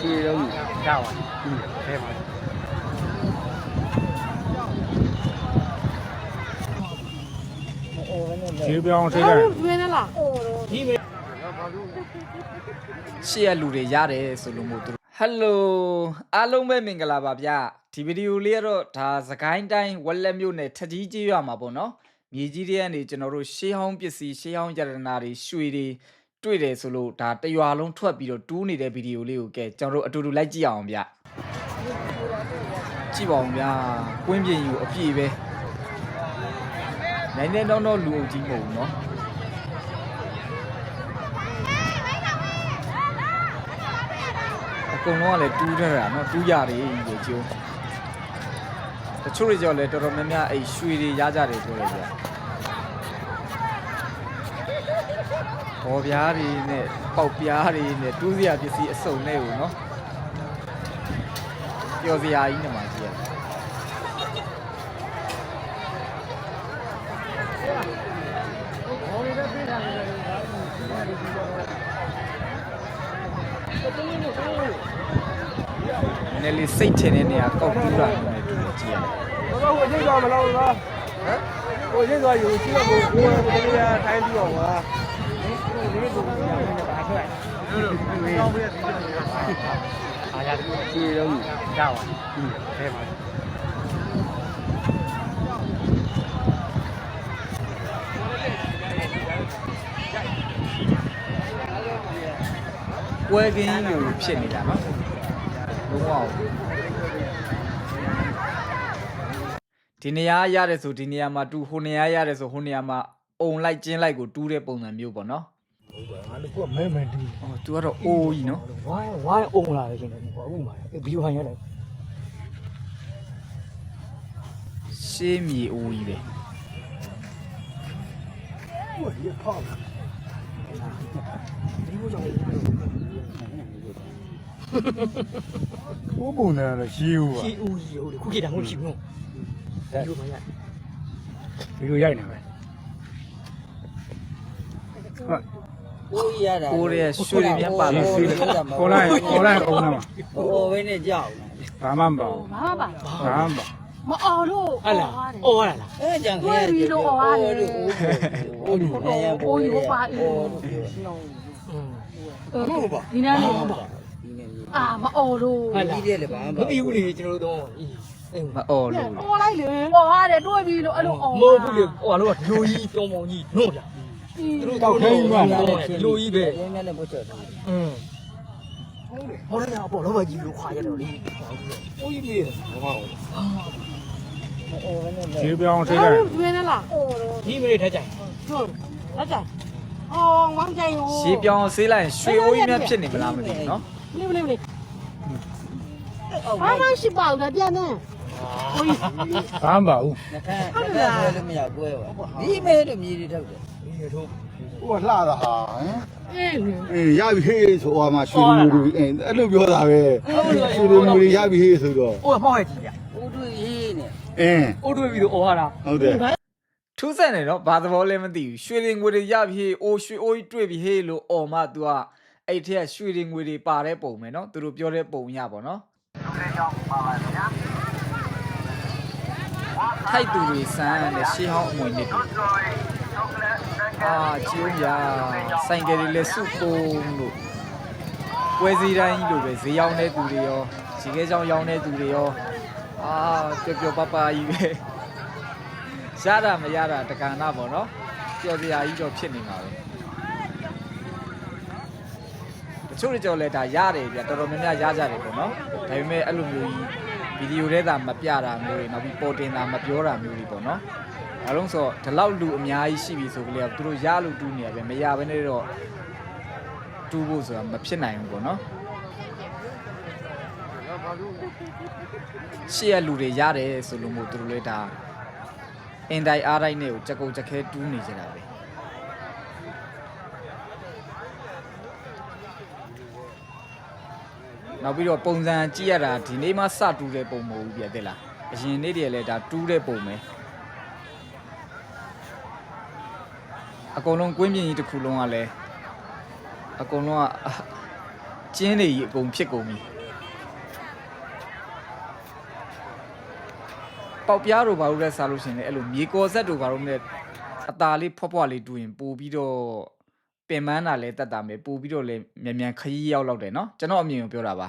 ရှင်းလုံးရပါอืมအဲပါခြေပြောင်းထိလိုက်ကျွေးနေလားဒီမေရှေ့ရလူတွေရတယ်ဆိုလို့မို့သူတို့ဟယ်လိုအားလုံးပဲမင်္ဂလာပါဗျဒီဗီဒီယိုလေးကတော့ဒါစကိုင်းတိုင်းဝက်လက်မြို့နယ်ထကြီးကြီးရွာမှာပေါ့နော်မြေကြီးတွေကနေကျွန်တော်တို့ရှေးဟောင်းပစ္စည်းရှေးဟောင်းကြရနာတွေရွှေတွေ တွေ့တယ်ဆိုလို့ဒါတရွာလုံးထွက်ပြီးတော့တူးနေတဲ့ဗီဒီယိုလေးကိုကဲကျွန်တော်တို့အတူတူလိုက်ကြည့်အောင်ဗျကြည့်ပါအောင်ဗျကွင်းပြင်ယူအပြည့်ပဲနိုင်နေတော့တော့လူအုပ်ကြီးမဟုတ်ဘူးနော် အကုန်လုံးကလည်းတူးထတာเนาะတူးရတယ်ကြီးကျိုးတချို့တွေကြောင့်လည်းတော်တော်များများအဲ့ရွှေတွေရကြတယ်ပြောတယ်ဗျ ဘော်ပြားတွေနဲ့ပေါက်ပြားတွေနဲ့တူးစရာပစ္စည်းအစုံနဲ့ကိုနော်ပျော်စရာကြီးနေမှာကြီးရတယ်နည်းလေးစိတ်ထင်တဲ့နေရာကောက်ပြီးတာနဲ့တူတယ်ကြည့်ရအောင်ဘာလို့ဟိုရိတ်သွားမလို့လားဟမ်ဟိုရိတ်သွားယူရှိတော့ကိုယ်ကတည်းကတိုင်းပြီးအောင်လား ကိုရမယ်ပါထွက်ကြောင်းပြည့်အားရခြေလုံးရပါอืมအဲပါပွဲကင်းလိုဖြစ်နေတာနော်လုံးဝဒီနေရာရတယ်ဆိုဒီနေရာမှာတူဟိုနေရာရတယ်ဆိုဟိုနေရာမှာအုံလိုက်ကျင်းလိုက်ကိုတူးတဲ့ပုံစံမျိုးပေါ့နော် ငါတို့ကမဲမဲတူးအော် तू ကတော့အိုးကြီးနော်ဝိုင်းဝိုင်းအောင်လာတယ်ရှင်တယ်အခုမှဗီဒီယိုဟန်ရတယ်ရှေးမြေအိုးကြီးပဲဘိုးပုံနဲ့တော့ရှင်းဦးပါရှိဦးကြီးဟုတ်တယ်ခုခေတ်တောင်မရှိဘူးဗီဒီယိုဟန်ရဗီဒီယိုရိုက်နေမယ်ဟုတ် ကိုရတာအိုးရဲ့ရွှေတွေမြတ်ပါလို့ရှင်းခေါ်လိုက်ခေါ်လိုက်အောင်နော်ဟိုဘယ်နဲ့ကြောက်ဘာမှမပေါ့ဘာမှပါဘာမှမပေါ့မအော်လို့ဟဲ့လားအော်ရလားအဲကြံခဲတွေ့ပြီးတော့အော်ရတယ်အိုးလူနေရအိုးကြီးပါအေးอืมဒီနေ့လေးအာမအော်လို့ဟဲ့လားဒီတဲ့လေဘာမမှပြီးဘူးလေကျွန်တော်တို့အေးအေးမအော်လို့အော်လိုက်လေအော်ရတယ်တွေ့ပြီးလို့အဲ့လိုအော်မဟုတ်ဘူးလေဟိုကတော့လူကြီးတောင်းပေါင်းကြီးနှုတ်ကြသူ တို့တောက်ထိန်ကလူကြီးပဲရင်းနဲ့လည်းမချက်တယ်อืมဟောရတာပေါ့လောဘကြီးလို့ခွာရတော့လေအိုးကြီးပြေးတယ်ဘာမှခြေပြောင်းထိလိုက်ကျွေးနေလားဒီမိနစ်ထက်ကြိုင်ဟုတ်လက်ကြအော်ဝမ်းကြိုင်ရှေးပြောင်းဆေးလိုက်ရင်ရွှေအိုးကြီးမြတ်ဖြစ်နေမလားမသိဘူးနော်လေးလေးလေးဘာမှရှိပါဦးပြန်နေဟိုကြီးဘာမှမပေါ့နှခမ်းနှခမ်းဆွဲလို့မရကွဲပါဒီမဲလို့မြည်တွေထုတ်တယ် ဒီတို့ဟိုကလှတာဟာဟမ်အေးအေးရပြီဟေးဆိုတော့မှရွှေလူလူအဲအဲ့လိုပြောတာပဲရွှေလူလူရပြီဟေးဆိုတော့အိုးမောက်ရကြည့်ရဟိုတွေ့ရေးနဲ့အင်းအိုးတွေ့ပြီးတော့အော်ရတာဟုတ်တယ်ထူးဆန်းတယ်နော်ဘာသဘောလဲမသိဘူးရွှေတွေငွေတွေရပြီဟေးအိုးရွှေအိုးကြီးတွေ့ပြီဟေးလို့အော်မှ तू ကအဲ့ထက်ကရွှေတွေငွေတွေပါတဲ့ပုံပဲနော်သူတို့ပြောတဲ့ပုံရပါတော့ထိုက်သူတွေစမ်းတဲ့ရှေးဟောင်းအမွေနစ်တွေ အာကျိုးရဆိုင်ကယ်တွေလည်းစုပုံလို့ပွဲစည်းတိုင်းလိုပဲဈေးရောက်တဲ့သူတွေရောဈေးကဲကြောင်ရောက်တဲ့သူတွေရောအာပျော်ပျော်ပါပါကြီးပဲရတာမရတာတက္ကနာပေါ့နော်ပျော်စရာကြီးတော့ဖြစ်နေမှာပဲတချို့တွေကြောင့်လဲဒါရတယ်ဗျတော်တော်များများရကြတယ်ပေါ့နော်ဒါပေမဲ့အဲ့လိုမျိုးကြီးဗီဒီယိုထဲသာမပြတာမျိုးတွေနောက်ပြီးပေါ်တင်တာမပြောတာမျိုးတွေပေါ့နော် ဒါလုံးဆိုဒီလောက်လူအများကြီးရှိပြီဆိုကြလေသူတို့ရလို့တူးနေရပဲမရဘဲနဲ့တော့တူးဖို့ဆိုတာမဖြစ်နိုင်ဘူးပေါ့နော်ရှေ့ရလူတွေရတယ်ဆိုလို့မို့သူတို့လဲဒါအင်တိုင်းအားတိုင်းနဲ့ကိုကြက်ကုတ်ကြက်ခဲတူးနေကြတာပဲနောက်ပြီးတော့ပုံစံကြည့်ရတာဒီနေ့မှစတူးတဲ့ပုံမဟုတ်ဘူးပြတဲ့လားအရင်နေ့တည်းလည်းဒါတူးတဲ့ပုံပဲ အကုန်လုံးကွင်းပြင်ကြီးတစ်ခုလုံးကလည်းအကုန်လုံးက ကျင်းတွေကြီးအကုန်ဖြစ်ကုန်ပြီပေါက်ပြားတို့ဘာလို့လဲစားလို့ရှရင်လေအဲ့လိုမြေကော်ဆက်တို့ဘာလို့လဲအตาလေးဖွက်ဖွက်လေးတူရင်ပို့ပြီးတော့ပင်မန်းတာလဲတက်တာမယ်ပို့ပြီးတော့လဲမြန်မြန်ခရီးရောက်လောက်တယ်เนาะကျွန်တော်အမြင်ကိုပြောတာပါ